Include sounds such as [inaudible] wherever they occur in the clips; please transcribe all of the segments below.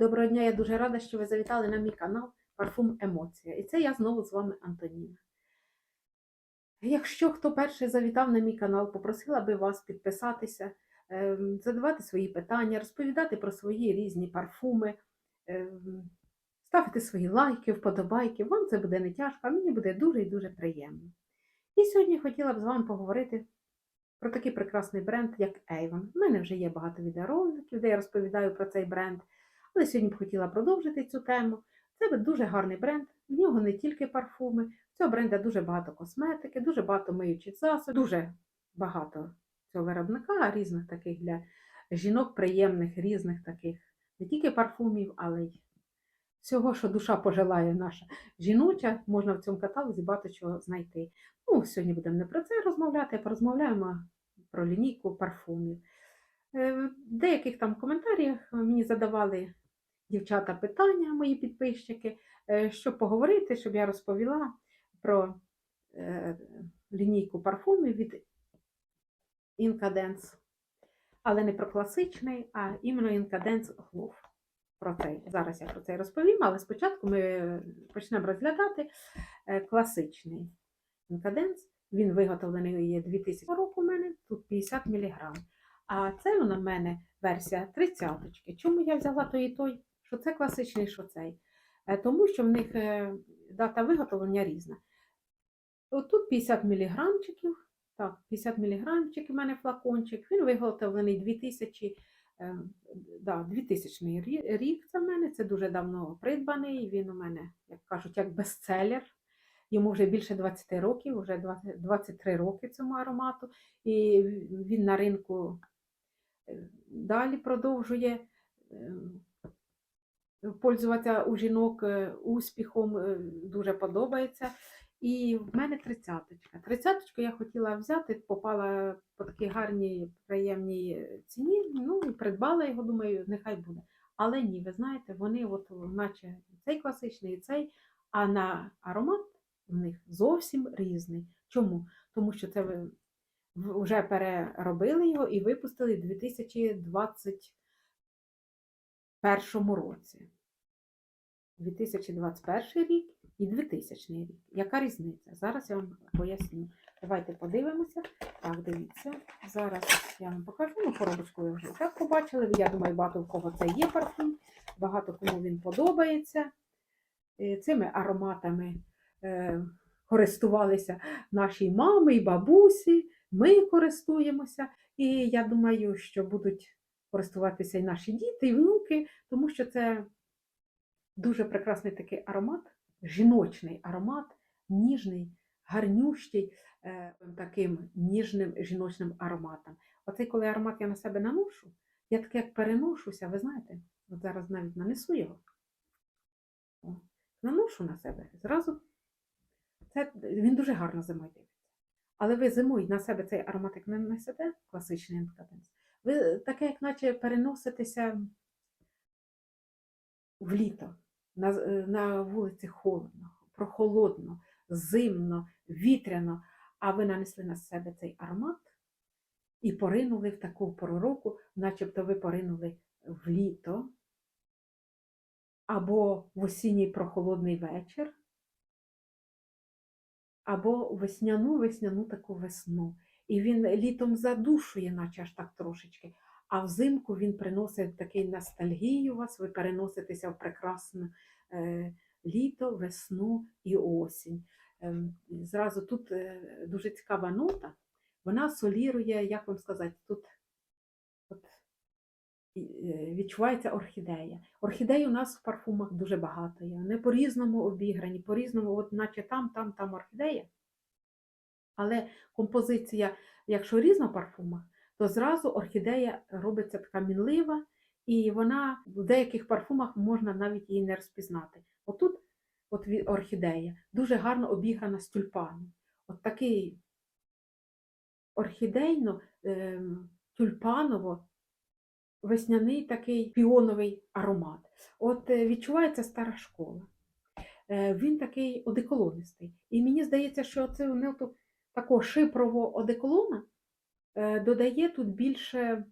Доброго дня, я дуже рада, що ви завітали на мій канал Парфум Емоція. І це я знову з вами Антоніна. Якщо хто перший завітав на мій канал, попросила би вас підписатися, ем, задавати свої питання, розповідати про свої різні парфуми, ем, ставити свої лайки, вподобайки. Вам це буде не тяжко, а мені буде дуже і дуже приємно. І сьогодні хотіла б з вами поговорити про такий прекрасний бренд, як Avon. У мене вже є багато відеороликів, де я розповідаю про цей бренд. Але сьогодні б хотіла продовжити цю тему. Це дуже гарний бренд, в нього не тільки парфуми, в цього бренда дуже багато косметики, дуже багато миючих засобів, дуже багато цього виробника, різних таких для жінок приємних, різних таких не тільки парфумів, але й всього, що душа пожелає наша жіноча, можна в цьому каталозі багато чого знайти. Ну, сьогодні будемо не про це розмовляти, а порозмовляємо про лінійку парфумів. Е, В деяких там коментарях мені задавали дівчата питання, мої підписчики, е, щоб поговорити, щоб я розповіла про е, лінійку парфумів від Incadence. Але не про класичний, а іменно Incadence Glove. Про це. Зараз я про це розповім, але спочатку ми почнемо розглядати е, класичний Incadence. Він виготовлений є 2000 року у мене, тут 50 мг. А це вона в мене версія 30 Чому я взяла той і той? Що це класичний, що цей? Е, Тому що в них е, дата виготовлення різна. Отут 50 мг, так, 50 мг у мене флакончик, він виготовлений 2000, е, да, 2000 рік це в мене, це дуже давно придбаний, він у мене, як кажуть, як бестселер. Йому вже більше 20 років, вже 20 23 роки цьому аромату, і він на ринку далі продовжує пользуватися у жінок е, успіхом е, дуже подобається. І в мене тридцяточка. Тридцяточку я хотіла взяти, попала по такій гарній приємній ціні. Ну, придбала його, думаю, нехай буде. Але ні, ви знаєте, вони, от наче цей класичний, і цей, а на аромат в них зовсім різний. Чому? Тому що це ви вже переробили його і випустили 2020 першому році. 2021 рік і 2000 рік. Яка різниця? Зараз я вам поясню. Давайте подивимося. Так, дивіться. Зараз я вам покажу, ну, коробочку я вже так побачили. Я думаю, багато в кого це є парфум, багато кому він подобається. Е, цими ароматами е, користувалися наші мами і бабусі. Ми користуємося. І я думаю, що будуть користуватися і наші діти, і внуки, тому що це дуже прекрасний такий аромат, жіночний аромат, ніжний, гарнющий, е, таким ніжним жіночним ароматом. Оцей, коли аромат я на себе наношу, я таке як переношуся, ви знаєте, от зараз навіть нанесу його. Наношу на себе. Зразу це, він дуже гарно зимою дивиться. Але ви зимою на себе цей аромат як не несете, класичний інкаденс, ви таке, як наче переноситеся в літо. На, е, на вулиці холодно, прохолодно, зимно, вітряно, а ви нанесли на себе цей аромат і поринули в таку пору року, начебто ви поринули в літо або в осінній прохолодний вечір, або весняну весняну таку весну. І він літом задушує, наче аж так трошечки. А взимку він приносить такий ностальгію вас, ви переноситеся в прекрасне е, літо, весну і осінь. Ем, зразу тут е, дуже цікава нота, вона солірує, як вам сказати, тут от, е, відчувається орхідея. Орхідей у нас в парфумах дуже багато є. Вони по-різному обіграні, по-різному, от наче там, там, там орхідея. Але композиція, якщо різна в парфумах, то зразу орхідея робиться така мінлива, і вона в деяких парфумах можна навіть її не розпізнати. Отут от орхідея дуже гарно обіграна з тюльпаном. От такий орхідейно ем, тюльпаново весняний такий піоновий аромат. От е, відчувається стара школа. Е, Він такий одеколонистий. І мені здається, що це ноту такого шипрового одеколона е, додає тут більше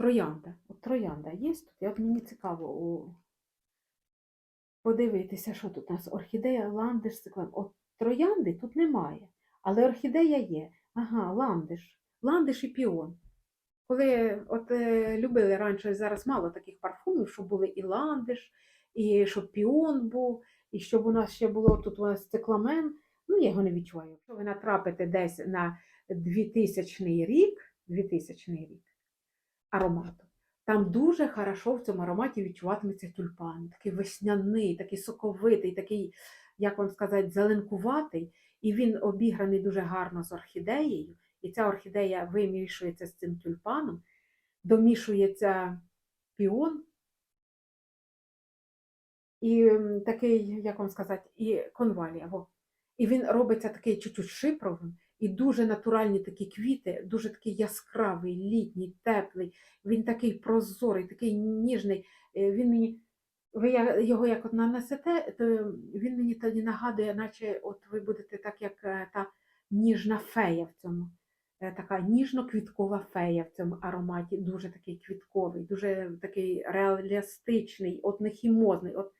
Троянда. От троянда є тут. І от мені цікаво подивитися, що тут у нас орхідея, ландиш, циклон. От троянди тут немає, але орхідея є. Ага, ландиш. Ландиш і піон. Коли от е, любили раніше, зараз мало таких парфумів, щоб були і ландиш, і щоб піон був, і щоб у нас ще було тут у нас цикламен. Ну, я його не відчуваю. Якщо ви натрапите десь на 2000 рік, 2000 рік аромату, там дуже хорошо в цьому ароматі відчуватиметься тюльпан. Такий весняний, такий соковитий, такий, як вам сказати, зеленкуватий. І він обіграний дуже гарно з орхідеєю. І ця орхідея вимішується з цим тюльпаном, домішується піон. І такий, як вам сказати, і конвалія. І він робиться такий чуть-чуть шипровим, і дуже натуральні такі квіти, дуже такий яскравий, літній, теплий. Він такий прозорий, такий ніжний. Е, Він мені, ви його як от нанесете, то він мені тоді нагадує, наче от ви будете так, як е, та ніжна фея в цьому. Е, Така ніжно-квіткова фея в цьому ароматі, дуже такий квітковий, дуже такий реалістичний, от не хімозний. От,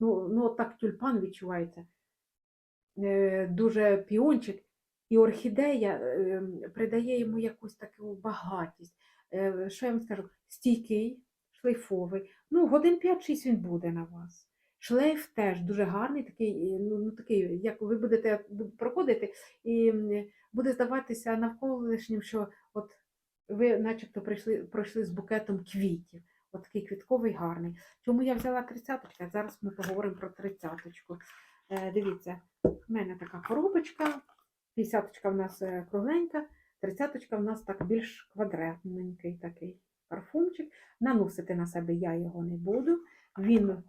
ну, ну, от так тюльпан відчувається. Е, Дуже піончик, і орхідея е, придає йому якусь таку багатість. Е, Що я вам скажу? Стійкий, шлейфовий. Ну, годин 5-6 він буде на вас. Шлейф теж дуже гарний, такий, ну, ну, такий, як ви будете проходити, і буде здаватися навколишнім, що от ви начебто прийшли, пройшли з букетом квітів. От такий квітковий гарний. Чому я взяла тридцяточку? Зараз ми поговоримо про тридцяточку. Е, дивіться, в мене така коробочка, 50 в нас е, кругленька, 30 в нас так більш квадратненький такий парфумчик. Наносити на себе я його не буду. Він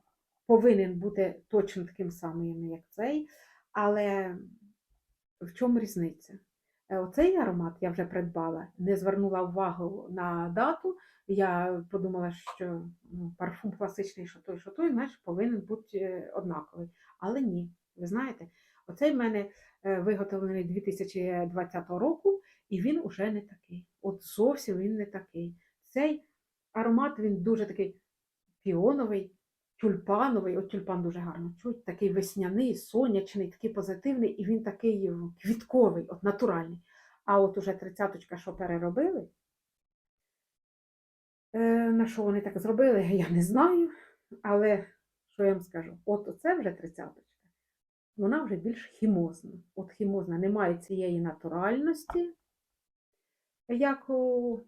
повинен бути точно таким самим, як цей. Але в чому різниця? Е, Оцей аромат я вже придбала, не звернула увагу на дату. Я подумала, що ну, парфум класичний, що той, що той, знаєш, повинен бути е, однаковий. Але ні, ви знаєте, оцей в мене е, виготовлений 2020 року, і він уже не такий. От зовсім він не такий. Цей аромат він дуже такий піоновий, тюльпановий. От тюльпан дуже гарно чуть, такий весняний, сонячний, такий позитивний, і він такий е, квітковий, от натуральний. А от уже тридцяточка, що переробили, е, на що вони так зробили, [laughs] я не знаю. Але що я вам скажу? От оце вже тридцяточка. Вона вже більш хімозна. От хімозна, немає цієї натуральності, як у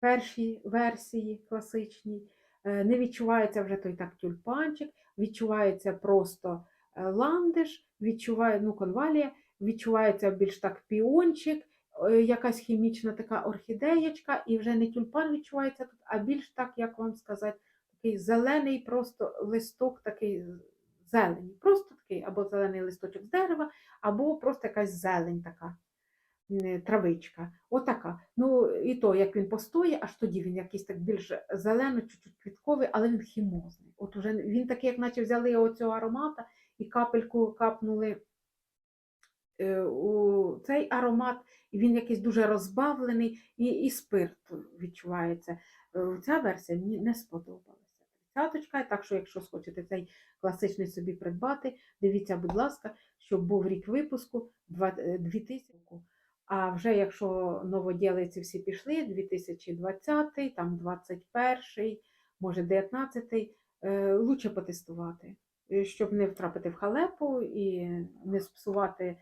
першій версії класичній. Е, Не відчувається вже той так тюльпанчик, відчувається просто е, ландиш, відчуває, ну, конвалія, відчувається більш так піончик, е, якась хімічна така орхідеєчка, і вже не тюльпан відчувається тут, а більш так, як вам сказати, такий зелений просто листок, такий зелені. Просто такий або зелений листочок з дерева, або просто якась зелень така травичка. Отака. Ну, і то, як він постоє, аж тоді він якийсь так більш зелено, чуть-чуть квітковий, але він хімозний. От уже він такий, як наче взяли оцього аромата і капельку капнули е, у цей аромат, і він якийсь дуже розбавлений, і, і спирт відчувається. Е, Ця версія мені не сподобалася. Тридцяточка, так що, якщо схочете цей класичний собі придбати, дивіться, будь ласка, щоб був рік випуску два- е, 2000 року. А вже якщо новоділиці всі пішли, 2020, там 21, може 19, е, лучше потестувати, е, щоб не втрапити в халепу і не спсувати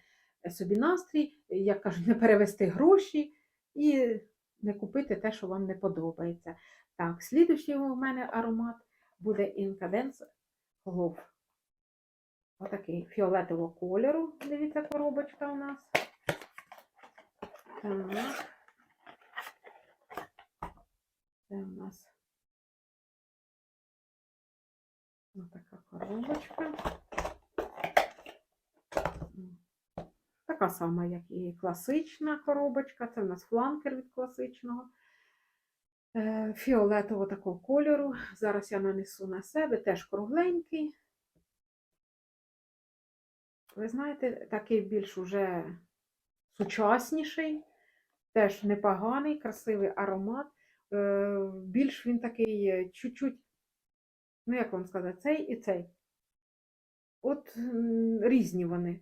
собі настрій, як кажуть, не перевести гроші і не купити те, що вам не подобається. Так, слідуючий у мене аромат буде Incadence Love. Отакий фіолетового кольору. Дивіться, коробочка у нас. Так. Це у нас така коробочка. Така сама, як і класична коробочка. Це у нас фланкер від класичного. Е, Фіолетового такого кольору. Зараз я нанесу на себе, теж кругленький. Ви знаєте, такий більш уже сучасніший, теж непоганий, красивий аромат. е, більш він такий е, чуть-чуть, ну як вам сказати, цей і цей. От різні вони.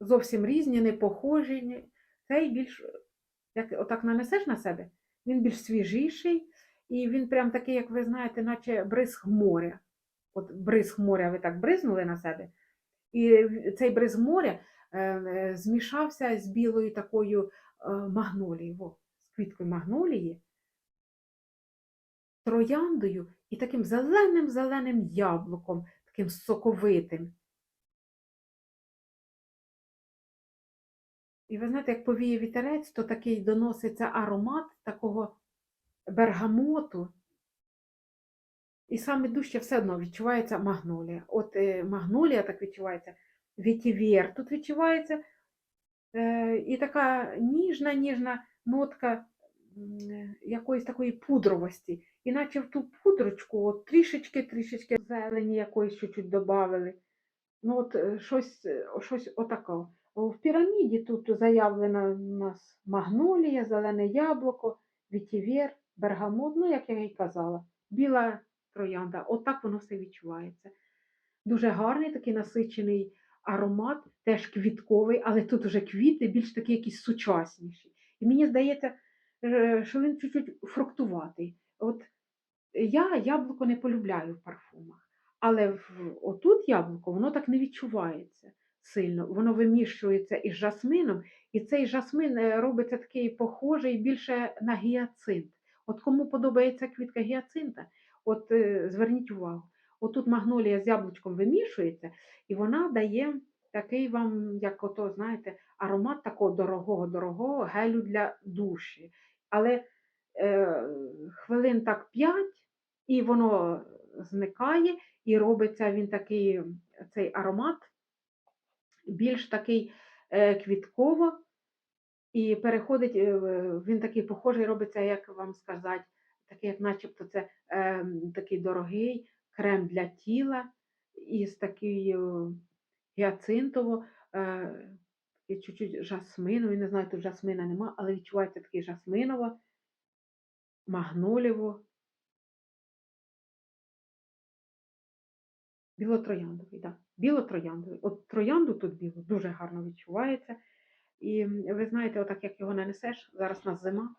Зовсім різні, не похожі. Цей більш, як отак нанесеш на себе, він більш свіжіший, і він прям такий, як ви знаєте, наче бризг моря. От бризг моря ви так бризнули на себе, і цей бризг моря е, змішався з білою такою е, магнолією, во, з квіткою магнолії, трояндою і таким зеленим-зеленим яблуком, таким соковитим. І ви знаєте, як повіє вітерець, то такий доноситься аромат такого бергамоту. І саме дужче все одно відчувається магнолія. От е, магнолія так відчувається, вітівєр тут відчувається. І така ніжна, ніжна нотка якоїсь такої пудровості. Іначе в ту пудрочку от трішечки, трішечки зелені якоїсь чуть-чуть додавали. Ну, от е, щось, е, щось отакого. В піраміді тут заявлена у нас магнолія, зелене яблуко, вітівєр, бергамот, ну, як я і казала, біла троянда. Отак воно все відчувається. Дуже гарний такий насичений аромат, теж квітковий, але тут уже квіти більш такі якісь сучасніші. І мені здається, що він чуть-чуть фруктуватий. От я яблуко не полюбляю в парфумах, але в, отут яблуко, воно так не відчувається сильно. Воно вимішується із жасмином, і цей жасмин е, робиться такий похожий більше на гіацинт. От кому подобається квітка гіацинта, от е, зверніть увагу. Отут магнолія з яблучком вимішується, і вона дає такий вам, як ото, знаєте, аромат такого дорогого-дорогого гелю для душі. Але е, хвилин так 5, і воно зникає, і робиться він такий, цей аромат більш такий е, квітково, і переходить, е, він такий похожий робиться, як вам сказати, такий, як начебто це е, такий дорогий крем для тіла із такою гіацинтово, е, і чуть-чуть жасмину, я не знаю, тут жасмина нема, але відчувається такий жасминово, магноліво, білотрояндовий, так. Білотрояндовий. От троянду тут біло дуже гарно відчувається. І ви знаєте, отак як його нанесеш, зараз у нас зима,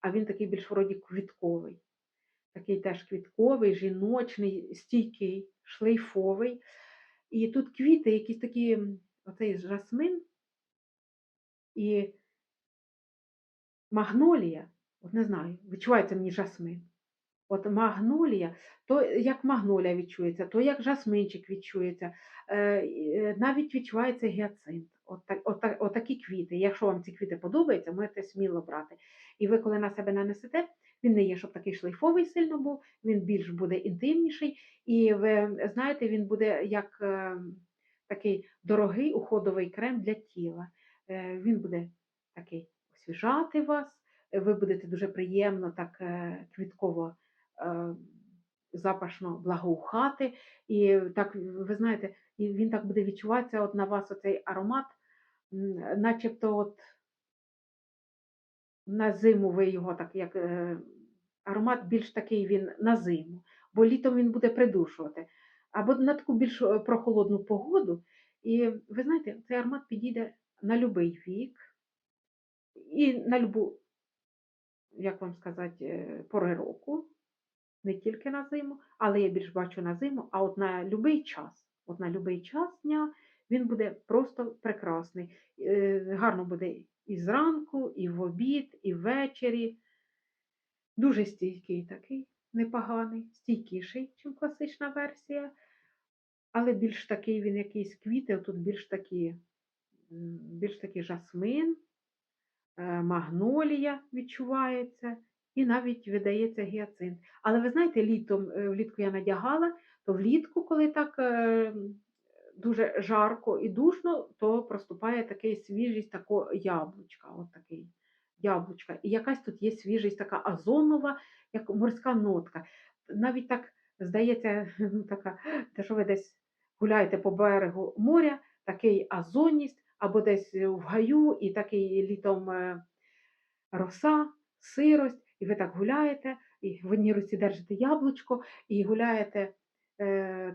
а він такий більш вроді квітковий. Такий теж квітковий, жіночний, стійкий, шлейфовий. І тут квіти, якісь такі, оцей жасмин і магнолія, от не знаю, відчувається мені жасмин. От магнолія, то як магнолія відчується, то як жасминчик відчується, е, е, навіть відчувається гіацинт. От, так, от, от квіти. Якщо вам ці квіти подобаються, можете сміло брати. І ви, коли на себе нанесете, він не є, щоб такий шлейфовий сильно був, він більш буде інтимніший, і ви знаєте, він буде як е, такий дорогий уходовий крем для тіла. Е, він буде такий освіжати вас, ви будете дуже приємно так е, квітково запашно благоухати. І так, ви знаєте, він так буде відчуватися от на вас оцей аромат, начебто от на зиму ви його так як е, аромат більш такий він на зиму, бо літом він буде придушувати. Або на таку більш е, прохолодну погоду. І ви знаєте, цей аромат підійде на будь-який вік і на любу, як вам сказати, е, пори року, не тільки на зиму, але я більш бачу на зиму, а от на будь-який час. От на будь-який час дня він буде просто прекрасний. Гарно буде і зранку, і в обід, і ввечері. Дуже стійкий такий, непоганий, стійкіший, ніж класична версія. Але більш такий він якийсь квіти, тут більш такі, більш такий жасмин, е, магнолія відчувається, і навіть видається гіацинт. Але ви знаєте, літом, е, влітку я надягала, то влітку, коли так е, дуже жарко і душно, то проступає такий свіжість такого яблучка. От такий яблучка. І якась тут є свіжість така озонова, як морська нотка. Навіть так здається, [laughs] ну, така, те, що ви десь гуляєте по берегу моря, такий озонність, або десь в гаю, і такий літом е, роса, сирость. і ви так гуляєте, і в одній руці держите яблучко, і гуляєте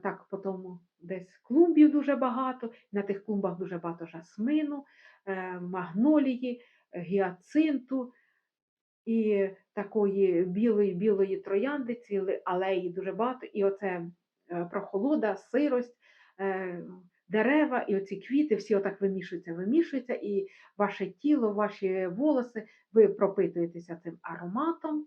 так по тому десь клумбів дуже багато. На тих клумбах дуже багато жасмину, е, магнолії, е, гіацинту і такої білої білої троянди, цілі алеї дуже багато. І оце е, прохолода, сирость, е, дерева, і оці квіти всі отак вимішуються, вимішуються, і ваше тіло, ваші волоси, ви пропитуєтеся цим ароматом.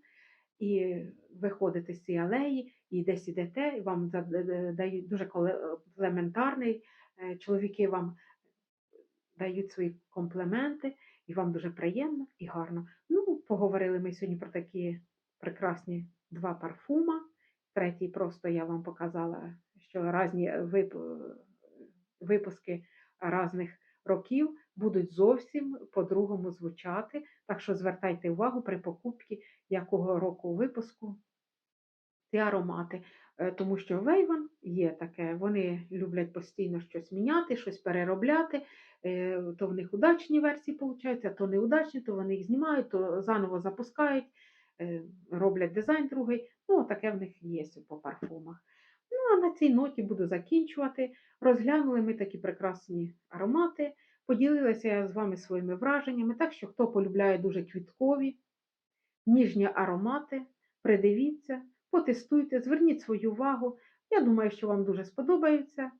І виходите з цієї алеї, і десь ідете, і вам е, е, дають дуже комплементарний, е, чоловіки вам дають свої компліменти, і вам дуже приємно і гарно. Ну, поговорили ми сьогодні про такі прекрасні два парфума. Третій просто я вам показала, що різні вип- випуски різних років будуть зовсім по-другому звучати. Так що звертайте увагу при покупці якого року випуску ці аромати. Е, Тому що Вейван є таке, вони люблять постійно щось міняти, щось переробляти. Е, То в них удачні версії получаються, то неудачні, то вони їх знімають, то заново запускають, е, роблять дизайн другий. Ну, таке в них є по парфумах. Ну, а на цій ноті буду закінчувати. Розглянули ми такі прекрасні аромати, поділилася я з вами своїми враженнями. Так що, хто полюбляє дуже квіткові, ніжні аромати, придивіться, потестуйте, зверніть свою увагу. Я думаю, що вам дуже сподобаються,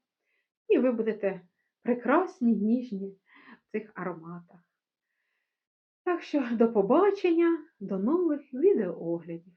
і ви будете прекрасні, ніжні в цих ароматах. Так що до побачення, до нових відеооглядів.